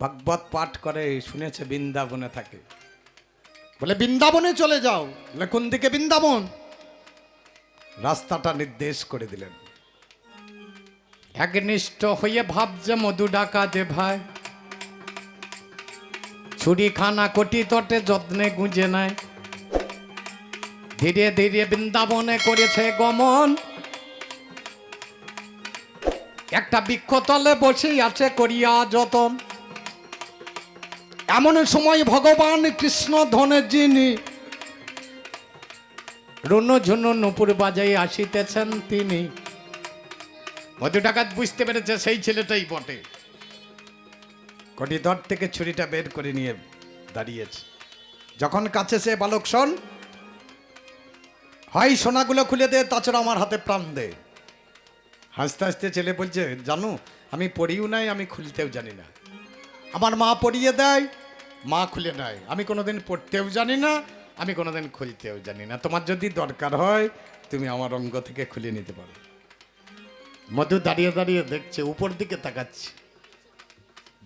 ভাগবত পাঠ করে শুনেছে বৃন্দাবনে থাকে। বলে বৃন্দাবনে চলে যাও। বলে কোন দিকে বৃন্দাবন? রাস্তাটা নির্দেশ করে দিলেন। একনিষ্ঠ হয়ে ভাবছে মধু ডাকা দে ভাই। ছুরি খানা কোটি তটে যত্নে গুঁজে নেয়। ধীরে ধীরে বৃন্দাবনে করেছে গমন। একটা বৃক্ষতলে বসেই আছে করিয়া যতন। এমন সময় ভগবান কৃষ্ণ ধনের যিনি রুন ঝুনু নুপুর বাজাই আসিতেছেন তিনি। মধু ডাকাত বুঝতে পেরেছে সেই ছেলেটাই বটে। কটি দর থেকে ছুরিটা বের করে নিয়ে দাঁড়িয়েছে। যখন কাছে সে বালক শোন হয় সোনাগুলো খুলে দে, তাছাড়া আমার হাতে প্রাণ দে। হাসতে হাসতে ছেলে বলছে, জানো, আমি পড়িও নাই, আমি খুলতেও জানি না। আমার মা পড়িয়ে দেয় মা খুলে নেয় আমি কোনোদিন পড়তেও জানি না, আমি কোনোদিন খুলতেও জানি না। তোমার যদি দরকার হয়, তুমি আমার অঙ্গ থেকে খুলে নিতে পারো। মধু দাঁড়িয়ে দাঁড়িয়ে দেখছে, উপর দিকে তাকাচ্ছে।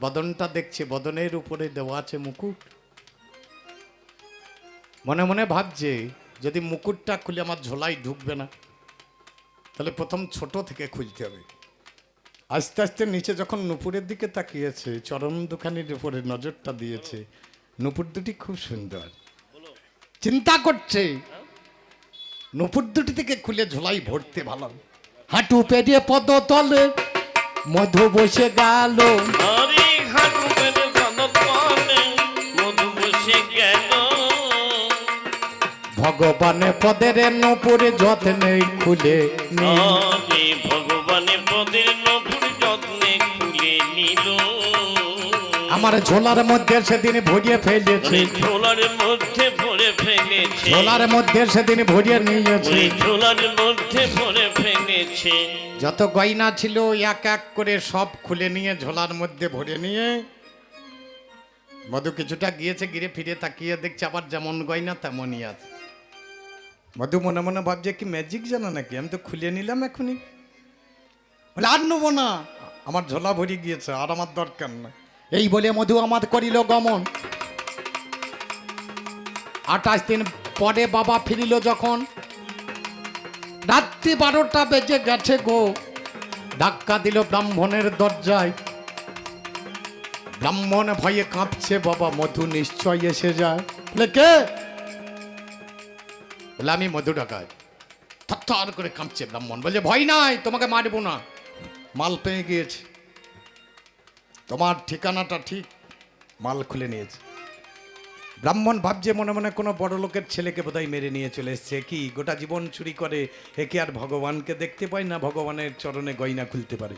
বদনটা দেখছে, বদনের উপরে দেওয়া আছে মুকুট। মনে মনে ভাবছে, যদি মুকুটটা খুলে আমার ঝোলাই ঢুকবে না, তাহলে প্রথম ছোট থেকে খুলতে হবে। আস্তে আস্তে নিচে যখন নুপুরের দিকে তাকিয়েছে চরম দোকানির উপরে নজরটা দিয়েছে। নুপুর দুটি খুব সুন্দর। চিন্তা করছে নুপুর দুটি থেকে খুলে ঝোলাই ভরতে ভালো। হাঁটু পেরিয়ে পদ তলে মধু বসে গেল। ভগবানে পদের নপুরে যত্নে খুলে নিল। আমার ঝোলার মধ্যে সেদিন ভরিয়ে ফেলেছি। ঝোলার মধ্যে ভরে ফেলেছে। ঝোলার মধ্যে সেদিন ভরিয়ে নিয়েছি। ঝোলার মধ্যে ভরে ফেলেছে। যত গয়না ছিল এক এক করে সব খুলে নিয়ে ঝোলার মধ্যে ভরে নিয়ে মধু কিছুটা গিয়েছে গিরে ফিরে তাকিয়ে দেখছে আবার যেমন গয়না তেমনই আছে। মধু মনে মনে ভাবছে কি ম্যাজিক জানা নাকি? আমি তো খুলে নিলাম এখনই। বলে আর নেব না। আমার ঝোলা ভরে গিয়েছে আর আমার দরকার না এই বলে মধু আমাদ করিল গমন। আঠাশ দিন পরে বাবা ফিরিল যখন। রাত্রি বারোটা বেজে গেছে গো। ধাক্কা দিল ব্রাহ্মণের দরজায়। ব্রাহ্মণ ভয়ে কাঁপছে, বাবা, মধু নিশ্চয় এসে যায়। বলে, কে? বলে, আমি মধু ডাকাই থর করে কাঁপছে ব্রাহ্মণ। বলছে ভয় নাই, তোমাকে মারবো না। মাল পেয়ে গিয়েছে। তোমার ঠিকানাটা ঠিক, মাল খুলে নিয়েছে। ব্রাহ্মণ ভাবছে মনে মনে কোনো বড় লোকের ছেলেকে বোধহয় মেরে নিয়ে চলে এসছে। কি, গোটা জীবন চুরি করে একে আর ভগবানকে দেখতে পায় না? ভগবানের চরণে গয়না খুলতে পারে।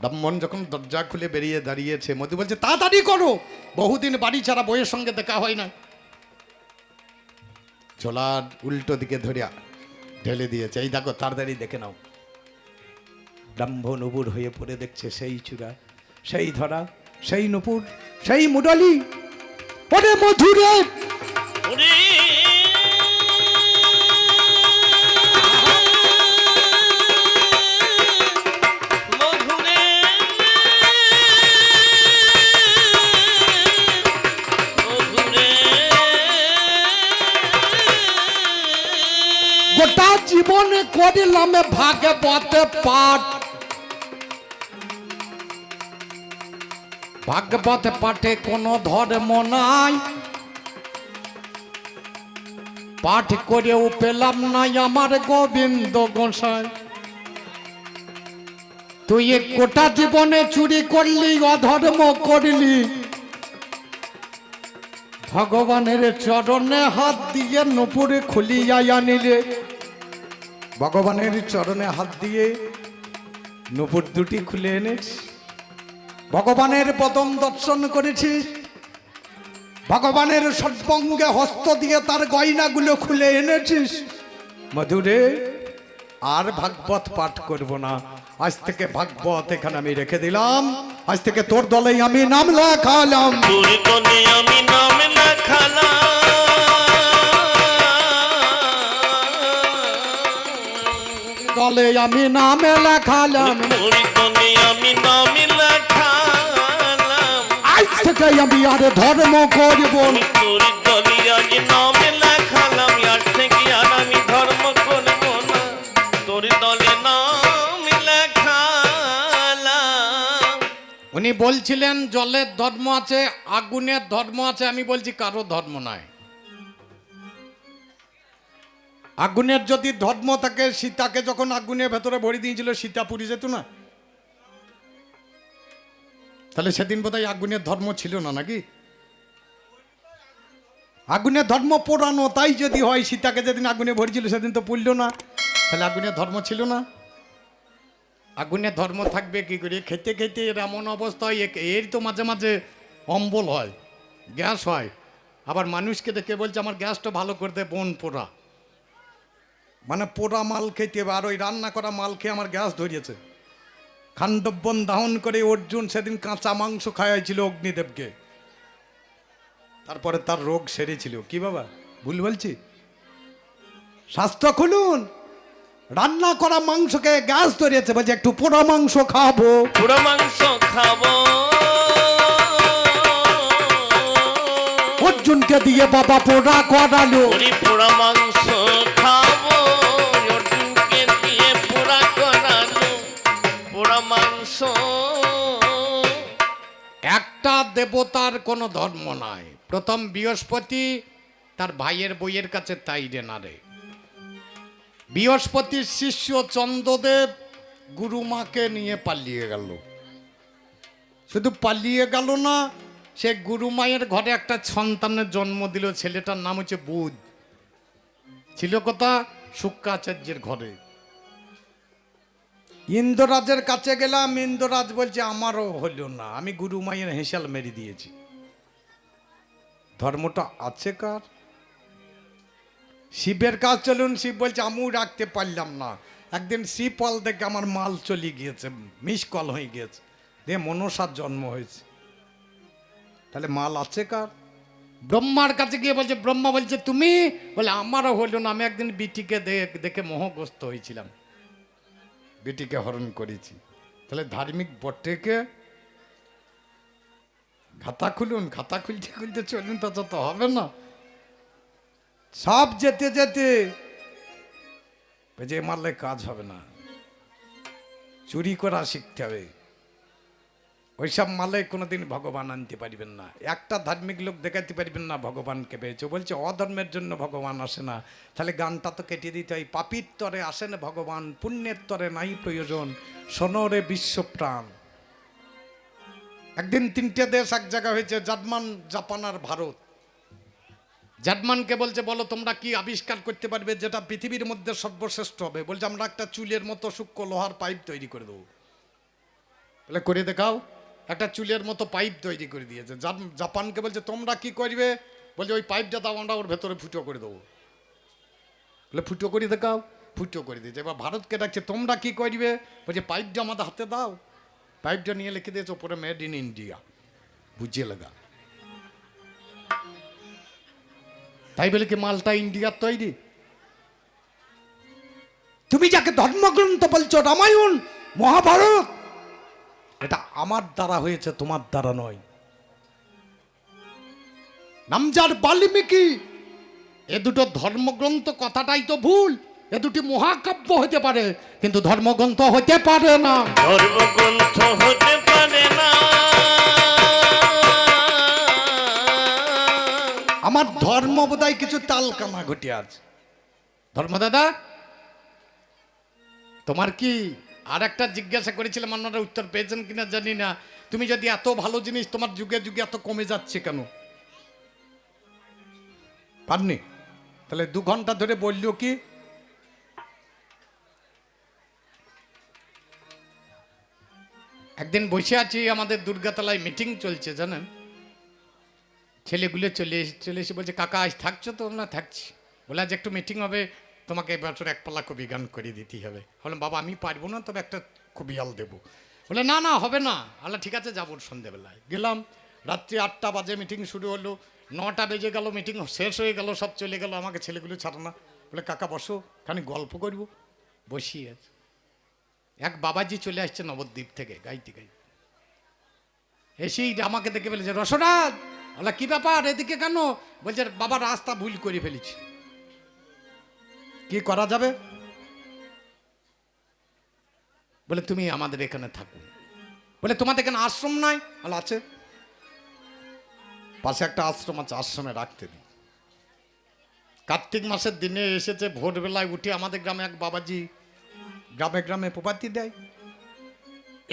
ব্রাহ্মণ যখন দরজা খুলে বেরিয়ে দাঁড়িয়েছে, মধু বলছে, তাড়াতাড়ি করো! বহুদিন বাড়ি ছাড়া বইয়ের সঙ্গে দেখা হয় না। ঝোলার উল্টো দিকে ধরিয়া ঢেলে দিয়েছে। এই দেখো, তাড়াতাড়ি দেখে নাও। ব্রাহ্মণ উবুর হয়ে পড়ে দেখছে সেই চূড়া সেই ধরা সেই নুপুর সেই মুডালি ওরে মধুরে। ওরে গোটা জীবনে করিলাম ভাগবত পাঠ। ভাগবত পাঠে কোনো ধর্ম নাই। পাঠ করেও পেলাম নাই আমার গোবিন্দ গোসাই। তুই গোটা জীবনে চুরি করলি, অধর্ম করলি। ভগবানের চরণে হাত দিয়ে নুপুরে খুলিয়া আনিলে। ভগবানের চরণে হাত দিয়ে নুপুর দুটি খুলে এনেছ ভগবানের পদম দর্শন করেছিস ভগবানের সর্বঙ্গে হস্ত দিয়ে তার গয়নাগুলো খুলে এনেছিস। মধুরে আর ভাগবত পাঠ করব না। আজ থেকে ভাগবত এখানে আমি রেখে দিলাম। আজ থেকে তোর দলেই আমি নাম লেখালাম। আমি নাম লেখালাম। দলে আমি নামে লেখালাম। আমি নাম না তোর দলে নাম লেখালাম উনি বলছিলেন, জলের ধর্ম আছে, আগুনের ধর্ম আছে। আমি বলছি, কারও ধর্ম নাই। আগুনের যদি ধর্ম থাকে, সীতাকে যখন আগুনের ভেতরে ভরে দিয়েছিল সীতা পুরী যেত না? তাহলে সেদিন বোধহয় আগুনের ধর্ম ছিল না নাকি? আগুনের ধর্ম পোড়ানো, তাই যদি হয়, সীতাকে যেদিন আগুনে ভরেছিল সেদিন তো পুড়ল না। তাহলে আগুনের ধর্ম ছিল না? আগুনের ধর্ম থাকবে কি করে? খেতে খেতে এর এমন অবস্থা হয় এর তো মাঝে মাঝে অম্বল হয়, গ্যাস হয়। আবার মানুষকে দেখে বলছে, আমার গ্যাসটা ভালো করে করতে বোন পোড়া। মানে পোড়া মাল খেতে, আর ওই রান্না করা মাল খেয়ে আমার গ্যাস ধরিয়েছে। খাণ্ডবন দাহন করে অর্জুন সেদিন কাঁচা মাংস খাওয়াইছিল অগ্নিদেবকে। তারপরে তার রোগ সেরেছিল। কি বাবা? ভুল বলছি? স্বাস্থ্য খুলুন। রান্না করা মাংসকে গ্যাস ধরিয়েছে বলছে একটু পোড়া মাংস খাব। পুরো মাংস খাব। অর্জুনকে দিয়ে বাবা পোড়া করালো। পোড়া মাংস দেবতার কোনো ধর্ম নাই। প্রথম বৃহস্পতি তার ভাইয়ের বইয়ের কাছে তাই রে না রে। বৃহস্পতির শিষ্য চন্দ্রদেব গুরুমাকে নিয়ে পালিয়ে গেল। শুধু পালিয়ে গেল না, সে গুরুমায়ের ঘরে একটা সন্তানের জন্ম দিল। ছেলেটার নাম হচ্ছে বুধ। ছিল কথা? শুক্রাচার্যের ঘরে। ইন্দ্ররাজের কাছে গেলাম, ইন্দ্ররাজ বলছে, আমারও হলো না। আমি গুরু মায়ের হেঁসাল মেরে দিয়েছি। ধর্মটা আছে কার? শিবের কাজ চলুন, শিব বলছে, আমিও রাখতে পারলাম না। একদিন শিবপাল দেখে আমার মাল চলে গিয়েছে মিস কল হয়ে গিয়েছে। দিয়ে মনসার জন্ম হয়েছে। তাহলে মাল আছে কার? ব্রহ্মার কাছে গিয়ে বলছে, ব্রহ্মা বলছে, তুমি? বলে, আমারও হলো না। আমি একদিন বিটিকে দেখে মোহগ্রস্ত হয়েছিলাম। বেটিকে হরণ করেছি। তাহলে ধার্মিক বটেকে খাতা খুলুন, খাতা খুলতে খুলতে চলুন, তা তো হবে না। সব যেতে যেতে যে মারলে কাজ হবে না। চুরি করা শিখতে হবে। ওইসব মালে কোনোদিন ভগবান আনতে পারবেন না। একটা ধার্মিক লোক দেখাতে পারবেন না ভগবানকে পেয়েছে। বলছে, অধর্মের জন্য ভগবান আসে না। তাহলে গানটা তো কেটে দিতে হয়। পাপির তরে আসেন ভগবান, পুণ্যের তরে নাই প্রয়োজন। সোনরে বিশ্বপ্রাণ একদিন তিনটে দেশ এক জায়গা হয়েছে, জার্মান, জাপান আর ভারত। জার্মানকে বলছে, বলো তোমরা কি আবিষ্কার করতে পারবে যেটা পৃথিবীর মধ্যে সর্বশ্রেষ্ঠ হবে? বলছে, আমরা একটা চুলের মতো সূক্ষ্ম লোহার পাইপ তৈরি করে দেবো। বলে, করে দেখাও। একটা চুলের মতো পাইপ তৈরি করে দিয়েছে। জাপানকে বলছে, তোমরা কি করবে? বলছে, ওই পাইপটা দাও, আমরা ওর ভেতরে ফুটো করে দেবো। বলে, ফুটো করে দেখাও, ফুটো করে দিয়েছে। এবার ভারতকে ডাকছে, তোমরা কি করবে? বলছে, পাইপটা আমাদের হাতে দাও। পাইপটা নিয়ে লিখে দিয়েছে, ওপরে মেড ইন ইন্ডিয়া। বুঝিয়ে লাগা তাই বলে কি, মালটা ইন্ডিয়ার তৈরি? তুমি যাকে ধর্মগ্রন্থ বলছো, রামায়ণ, মহাভারত এটা আমার দ্বারা হয়েছে তোমার দ্বারা নয়। নামজার বাল্মীকি এ দুটো ধর্মগ্রন্থ কথাটাই তো ভুল। এ দুটি মহাকাব্য হতে পারে কিন্তু ধর্মগ্রন্থ হতে পারে না। ধর্মগ্রন্থ হতে পারে না। আমার ধর্ম বোধহয় কিছু তাল কামা ঘটে আছে। ধর্মদাদা তোমার কি আর একটা জিজ্ঞাসা করেছিলাম আপনারা উত্তর পেয়েছেন কিনা জানি না। তুমি যদি এত ভালো জিনিস তোমার যুগে যুগে এত কমে যাচ্ছে কেন? পাননি তাহলে দু ঘণ্টা ধরে বলল কি? একদিন বসে আছি, আমাদের দুর্গাতলায় মিটিং চলছে, জানেন? ছেলেগুলো চলে এসে চলে এসে বলছে, কাকা, আজ থাকছো তো? না, থাকছি। বলে আজ একটু মিটিং হবে। তোমাকে এবছর এক পাল্লা কবি গান করে দিতেই হবে। বললাম, বাবা, আমি পারব না, তবে একটা কবিয়াল দেবো। বলে, না না, হবে না। আল্লাহ ঠিক আছে, যাব সন্ধেবেলায়। গেলাম, রাত্রি আটটা বাজে মিটিং শুরু হলো। নটা বেজে গেল মিটিং শেষ হয়ে গেল, সব চলে গেল, আমাকে ছেলেগুলো ছাড়ো না। বলে, কাকা, বসো, খানি গল্প করব। বসিয়ে আছে এক বাবাজি চলে আসছে নবদ্বীপ থেকে, গাইতে গাইতে। এসেই আমাকে দেখে ফেলেছে রসরাজ! আল্লাহ কি ব্যাপার? এদিকে কেন? বলছে, বাবা, রাস্তা ভুল করে ফেলেছি। কি করা যাবে? বলে, তুমি আমাদের এখানে থাকো। বলে, তোমাদের এখানে আশ্রম নাই? বলে, আছে। পাশে একটা আশ্রম আছে, আশ্রমে রাখতে দিই কার্তিক মাসের দিনে এসেছে, ভোরবেলায় উঠে আমাদের গ্রামে এক বাবাজি গ্রামে গ্রামে প্রপাতি দেয়।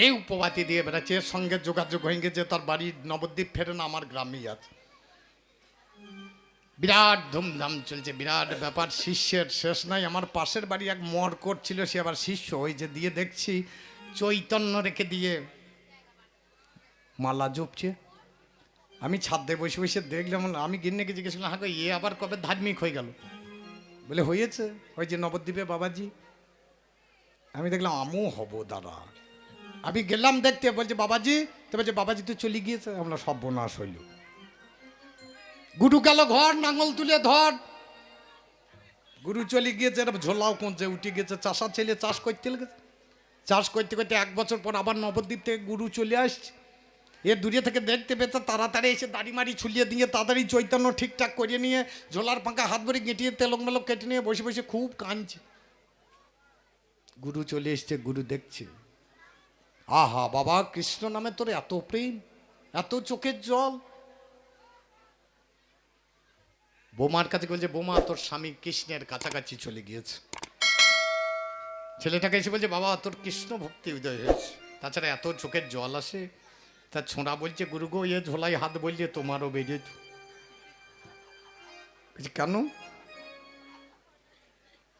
এই উপবাতি দিয়ে বেড়াচ্ছে সঙ্গে যোগাযোগ হয়ে গেছে, তার বাড়ি নবদ্বীপ ফেরে না আমার গ্রামেই আছে। বিরাট ধুমধাম চলছে বিরাট ব্যাপার। শিষ্যের শেষ নাই। আমার পাশের বাড়ি এক মরকট ছিল সে আবার শিষ্য। ওই যে দিয়ে দেখছি চৈতন্য রেখে দিয়ে মালা জপছে। আমি ছাদে বসে বসে দেখলাম আমি গিন্নিকে জিজ্ঞেস করলাম গো, এ আবার কবে ধার্মিক হয়ে গেল? বলে হয়েছে। ওই যে নবদ্বীপে বাবাজি। আমি দেখলাম আমিও হব দাদা। আমি গেলাম দেখতে বলছে বাবাজি? তো বলছে বাবাজি তো চলে গিয়েছে আমরা সব বনাশ হইল গুরু গেল ঘর, নাঙল তুলে ধর। গুরু চলে গিয়েছে এরকম ঝোলাও কোঁচে উঠে গেছে চাষার ছেলে চাষ করতে লেগেছে। চাষ করতে করতে এক বছর পর আবার নবদ্বীপ থেকে গুরু চলে আসছে। এ দূরে থেকে দেখতে পেতে তাড়াতাড়ি এসে দাড়ি মাড়ি ছুলিয়ে দিয়ে তাড়াতাড়ি চৈতন্য ঠিকঠাক করিয়ে নিয়ে ঝোলার পাঙ্কা হাত ভরে গেঁটিয়ে তেলক মেলক কেটে নিয়ে বসে বসে খুব কাঁদছে। গুরু চলে এসছে গুরু দেখছে। আহা বাবা, কৃষ্ণ নামে তোর এত প্রেম, এত চোখের জল। বোমার কাছে বলছে, বোমা, তোর স্বামী কৃষ্ণের কাছাকাছি চলে গিয়েছে। ছেলেটাকে এসে বলছে, বাবা, তোর কৃষ্ণ ভক্তি উদয় হয়েছে। তাছাড়া এত চোখের জল আসে, তা ছোঁড়া বলছে, গুরু গো, এ ঝোলাই হাত বলছে, তোমারও বেরিয়ে কেন?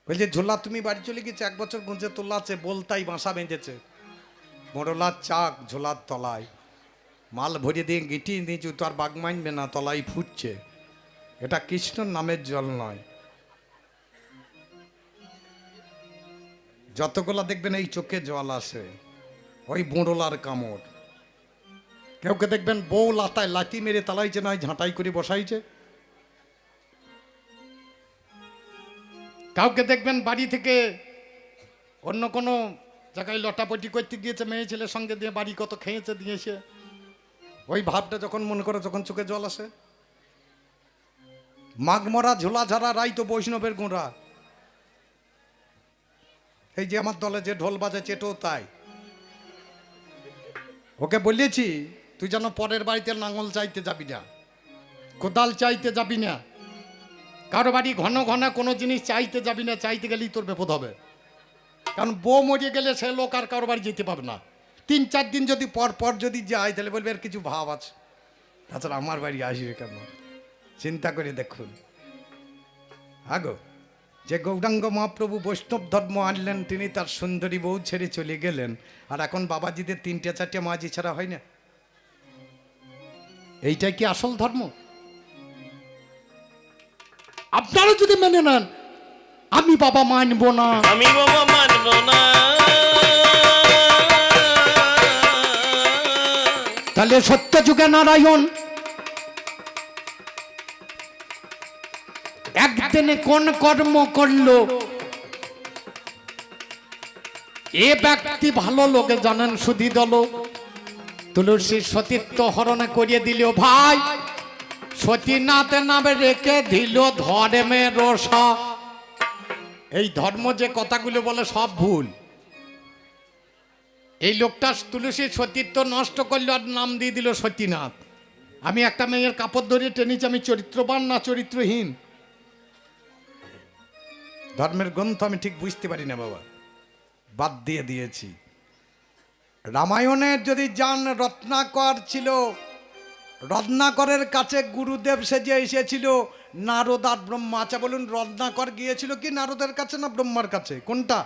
বলছে, ঝোলা, তুমি বাড়ি চলে গেছে এক বছর গুঁজে তোলা আছে বলতাই বাসা বেঁধেছে। মোড়লার চাক ঝোলার তলায়। মাল ভরিয়ে দিয়ে গিটিয়ে দিয়েছি তো আর বাগ মানবে না, তলায় ফুটছে। এটা কৃষ্ণর নামের জল নয়। যতগুলা দেখবেন এই চোখে জল আসে, ওই বুঁড়োলার কামড়। কেউ কে দেখবেন বউ লাতায় লাতি মেরে তালাইছে, নয় ঝাঁটাই করে বসাইছে। কাউকে দেখবেন বাড়ি থেকে অন্য কোনো জায়গায় লটাপটি করতে গিয়েছে, মেয়ে ছেলের সঙ্গে দিয়ে বাড়ি কত খেয়েছে, দিয়েছে। ওই ভাবটা যখন মনে করো যখন চোখে জল আসে। মাঘমরা ঝোলা ঝাড়া রাই তো বৈষ্ণবের গোঁড়া। এই যে আমার দলে যে ঢোল বাজে এটাও তাই। ওকে বলেছি, তুই যেন পরের বাড়িতে নাঙল চাইতে যাবি না, কোদাল চাইতে যাবি না, কারও বাড়ি ঘন ঘন কোনো জিনিস চাইতে যাবি না, চাইতে গেলেই তোর বিপদ হবে। কারণ বউ মরিয়ে গেলে সে লোক আর কারও বাড়ি যেতে পারবে না। তিন চার দিন যদি পর পর যদি যায়, তাহলে বলবে আর কিছু ভাব আছে। তাছাড়া আমার বাড়ি আসবে কেন? চিন্তা করে দেখুন। আগো যে গৌরাঙ্গ মহাপ্রভু বৈষ্ণব ধর্ম আনলেন তিনি তার সুন্দরী বউ ছেড়ে চলে গেলেন। আর এখন বাবাজিদের তিনটে চারটে মাঝি ছাড়া হয় না। এইটাই কি আসল ধর্ম? আপনারা যদি মেনে নেন আমি বাবা মানবো না। আমি বাবা মানব না। তাহলে সত্য যুগে নারায়ণ একদিনে কোন কর্ম করল? এ ব্যক্তি ভালো লোকে জানেন সুধি দল। তুলসী সতীত্ব হরণে করিয়ে দিল, ভাই, সতীনাথ নামে রেখে দিল ধর্মে রসা। এই ধর্ম যে কথাগুলো বলে সব ভুল। এই লোকটা তুলসী সতীত্ব নষ্ট করল আর নাম দিয়ে দিল সতীনাথ। আমি একটা মেয়ের কাপড় ধরিয়ে টেনেছি, আমি চরিত্রবান না চরিত্রহীন? ধর্মের গ্রন্থ আমি ঠিক বুঝতে পারি না, বাবা। বাদ দিয়ে দিয়েছি। রামায়ণের যদি যান রত্নাকর ছিল, রত্নাকরের কাছে গুরুদেব সেজে এসেছিল নারদ আর ব্রহ্মা। আচ্ছা বলুন, রত্নাকর গিয়েছিল কি নারদের কাছে না ব্রহ্মার কাছে? কোনটা?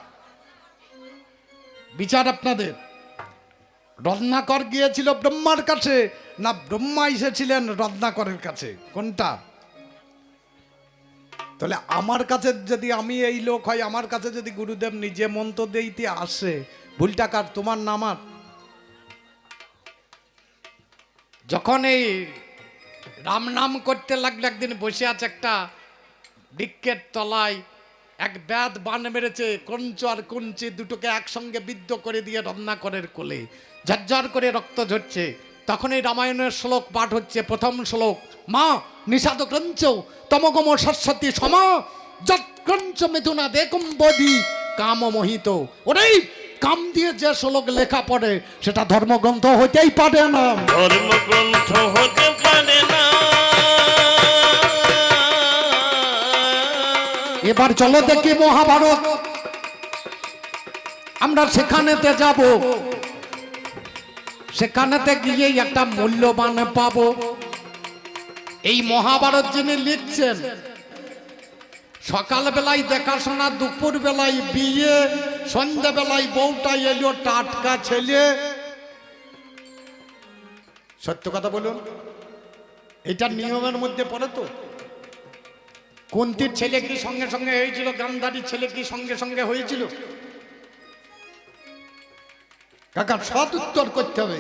বিচার আপনাদের। রত্নাকর গিয়েছিল ব্রহ্মার কাছে, না ব্রহ্মা এসেছিলেন রত্নাকরের কাছে? কোনটা? তাহলে আমার কাছে যদি আমি এই লোক হয়, আমার কাছে যদি গুরুদেব নিজে মন্ত্র দিতে আসে ভুলটা কার তোমার না আমার যখন এই রাম নাম করতে লাগল, একদিন বসে আছে একটা বৃক্ষের তলায়, এক ব্যাদ বান মেরেছে, কঞ্চ আর কঞ্চি দুটোকে একসঙ্গে বিদ্ধ করে দিয়ে রত্নাকরের কোলে, ঝরঝর করে রক্ত ঝরছে। তখন এই রামায়ণের শ্লোক পাঠ হচ্ছে, প্রথম শ্লোক, মা নিষাদ ক্রঞ্চ তমগম সরস্বতী সম যৎক্রঞ্চ মিথুনা দেখুম বধি কাম মোহিত। ওরেই কাম দিয়ে যে শ্লোক লেখা পড়ে সেটা ধর্মগ্রন্থ হইতেই পারে না। ধর্মগ্রন্থ হতে পারে না। এবার চলো দেখি মহাভারত। আমরা সেখানেতে যাব। সেখানেতে গিয়ে একটা মূল্যবান পাবো। এই মহাভারত যিনি লিখছেন, সকালবেলায় দেখাশোনা দুপুর বেলায় বিয়ে, সন্ধ্যাবেলায় বউটা এলো টাটকা ছেলে। সত্য কথা বলুন, এটা নিয়মের মধ্যে পড়ে তো। কুন্তির ছেলে কি সঙ্গে সঙ্গে হয়েছিল, গান্ধারীর ছেলে কি সঙ্গে সঙ্গে হয়েছিল? কাকা, সৎ উত্তর করতে হবে।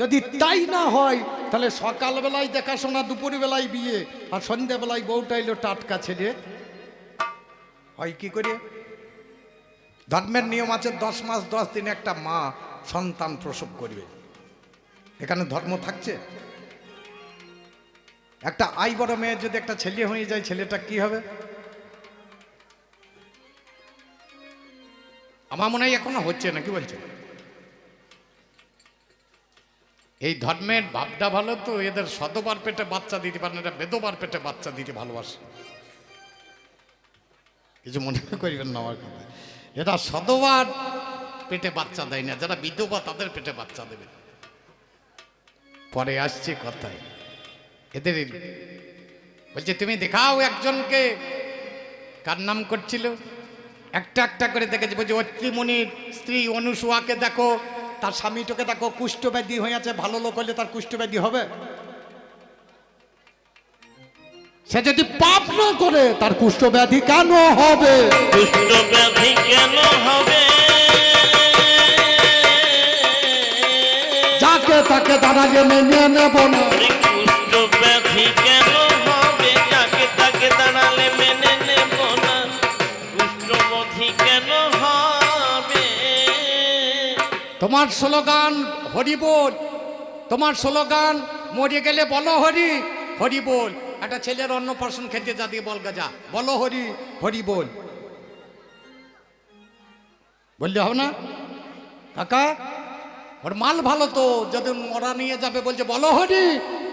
যদি তাই না হয়, তাহলে সকালবেলায় দেখাশোনা দুপুর বেলায় বিয়ে, আর সন্ধ্যাবেলায় বউটা এলো টাটকা ছেলে। হয় কি করে? ধর্মের নিয়ম আছে, দশ মাস, দশ দিন একটা মা সন্তান প্রসব করবে। এখানে ধর্ম থাকছে? একটা আই বড় মেয়ের যদি একটা ছেলে হয়ে যায়, ছেলেটা কি হবে? আমার মনে হয় এখনও হচ্ছে না, কি বলছে এই ধর্মের ভাবটা ভালো তো, এদের শতবার পেটে বাচ্চা দিতে পারে না এটা বেদবার পেটে বাচ্চা দিতে ভালোবাসে। কিছু মনে করিবেন না আমার কথা। এটা শতবার পেটে বাচ্চা দেয় না, যারা বিধবা তাদের পেটে বাচ্চা দেবে। পরে আসছে কথায়, এদের বলছে, তুমি দেখাও একজনকে, কার নাম করছিল? একটা একটা করে দেখেছে, বলছে, অত্রিমণির স্ত্রী অনুসুয়াকে দেখো তার স্বামীটাকে দেখো কুষ্ঠব্যাধি হয়ে আছে ভালো লোক হলে তার কুষ্ঠব্যাধি হবে। সে যদি পাপ না করে তার কুষ্ঠব্যাধি কেন হবে? দুষ্ট ব্যাধি কেন হবে? যাকে তাকে দাঁড়াগে মেনে নেব না। কুষ্ঠ ব্যাধি কেন হবে? তোমার স্লোগান হরি বল তোমার স্লোগান, মরে গেলে বলো হরি হরি বল একটা ছেলের অন্নপ্রাশন খেতে যা দিয়ে বল গাজা, বলো হরি হরি বল বললে হবে না? কাকা, ওর মাল ভালো তো যদি মরা নিয়ে যাবে বলছে, বলো হরি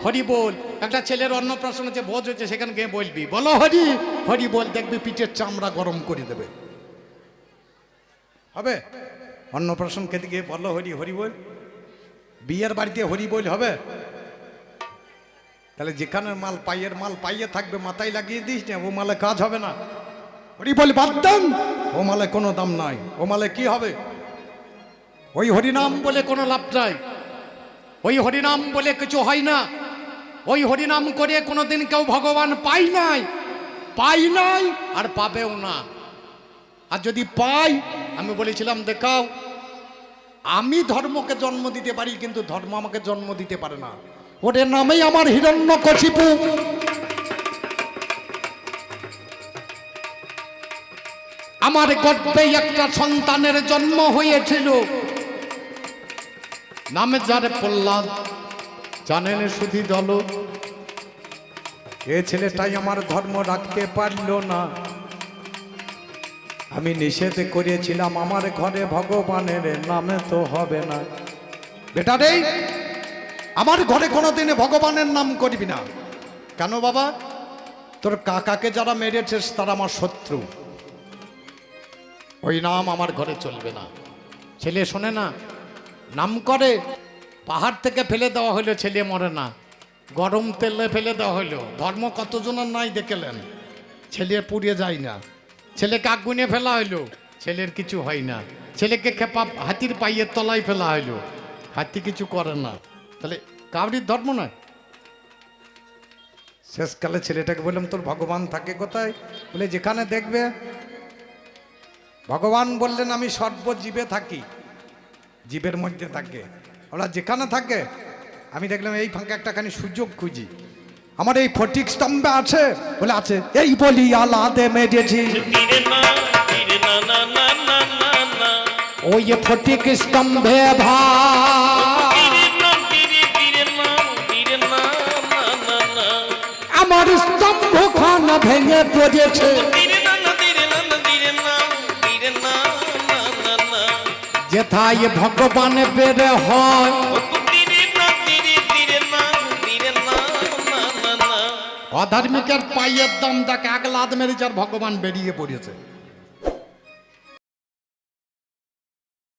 হরি বল একটা ছেলের অন্নপ্রাশন হচ্ছে ভোজ হচ্ছে সেখানে গিয়ে বলবি, বলো হরি হরি বল দেখবি, পিঠের চামড়া গরম করে দেবে। হবে? অন্নপ্রাশন খেতে গিয়ে বলো হরি হরি বল। বিয়ের বাড়িতে হরি বল হবে? তাহলে যেখানে মাল পাইয়ের, মাল পাইয়ে থাকবে, মাথায় লাগিয়ে দিস না, ও মালে কাজ হবে না। হরি বল, বাদ দেন। ও মালে কোনো দাম নাই। ও মালে কি হবে? ওই হরিনাম বলে কোনো লাভ নাই। ওই হরিনাম বলে কিছু হয় না। ওই হরিনাম করে কোনোদিন কেউ ভগবান পাই নাই। পাই নাই আর পাবেও না। আর যদি পাই, আমি বলেছিলাম, দেখাও, আমি ধর্মকে জন্ম দিতে পারি, কিন্তু ধর্ম আমাকে জন্ম দিতে পারে না। ওদের নামেই আমার হিরণ্য কছিপু আমার গর্বে একটা সন্তানের জন্ম হয়েছিল। নামে যারে প্রহ্লাদ, জানেন শুধু দল। এ ছেলেটাই আমার ধর্ম রাখতে পারল না। আমি নিষেধ করেছিলাম আমার ঘরে ভগবানের নামে তো হবে না। বেটা রে আমার ঘরে কোনোদিনে ভগবানের নাম করবি না। কেন বাবা? তোর কাকাকে যারা মেরেছে, তারা আমার শত্রু। ওই নাম আমার ঘরে চলবে না। ছেলে শোনে না, নাম করে, পাহাড় থেকে ফেলে দেওয়া হলো ছেলে মরে না। গরম তেলে ফেলে দেওয়া হলো ধর্ম কতজনের নাই দেখেলেন ছেলে পুড়িয়ে যায় না। ছেলেকে আগুনে ফেলা হইল, ছেলের কিছু হয় না। ছেলেকে খেপা হাতির পাইয়ের তলায় ফেলা হইল। হাতি কিছু করে না। তাহলে কাউরির ধর্ম নয়? শেষকালে ছেলেটাকে বললাম, তোর ভগবান থাকে কোথায়? বলে, যেখানে দেখবে। ভগবান বললেন, আমি সর্বজীবে থাকি, জীবের মধ্যে থাকে। ওরা যেখানে থাকে, আমি দেখলাম এই ফাঁকে একটাখানি সুযোগ খুঁজি। আমার এই ফটিক স্তম্ভে আছে, বলে আছে, এই বলি আলাদে মেরেছি ওই ফটিক স্তম্ভে ভাই আমার স্তম্ভ খান ভেঙে পড়েছে। যেথায় ভগবান বেড়ে হয় অধার্মিকের পাইয়ের দম দেখে এক লাদ মেরেছে আর ভগবান বেরিয়ে পড়েছে।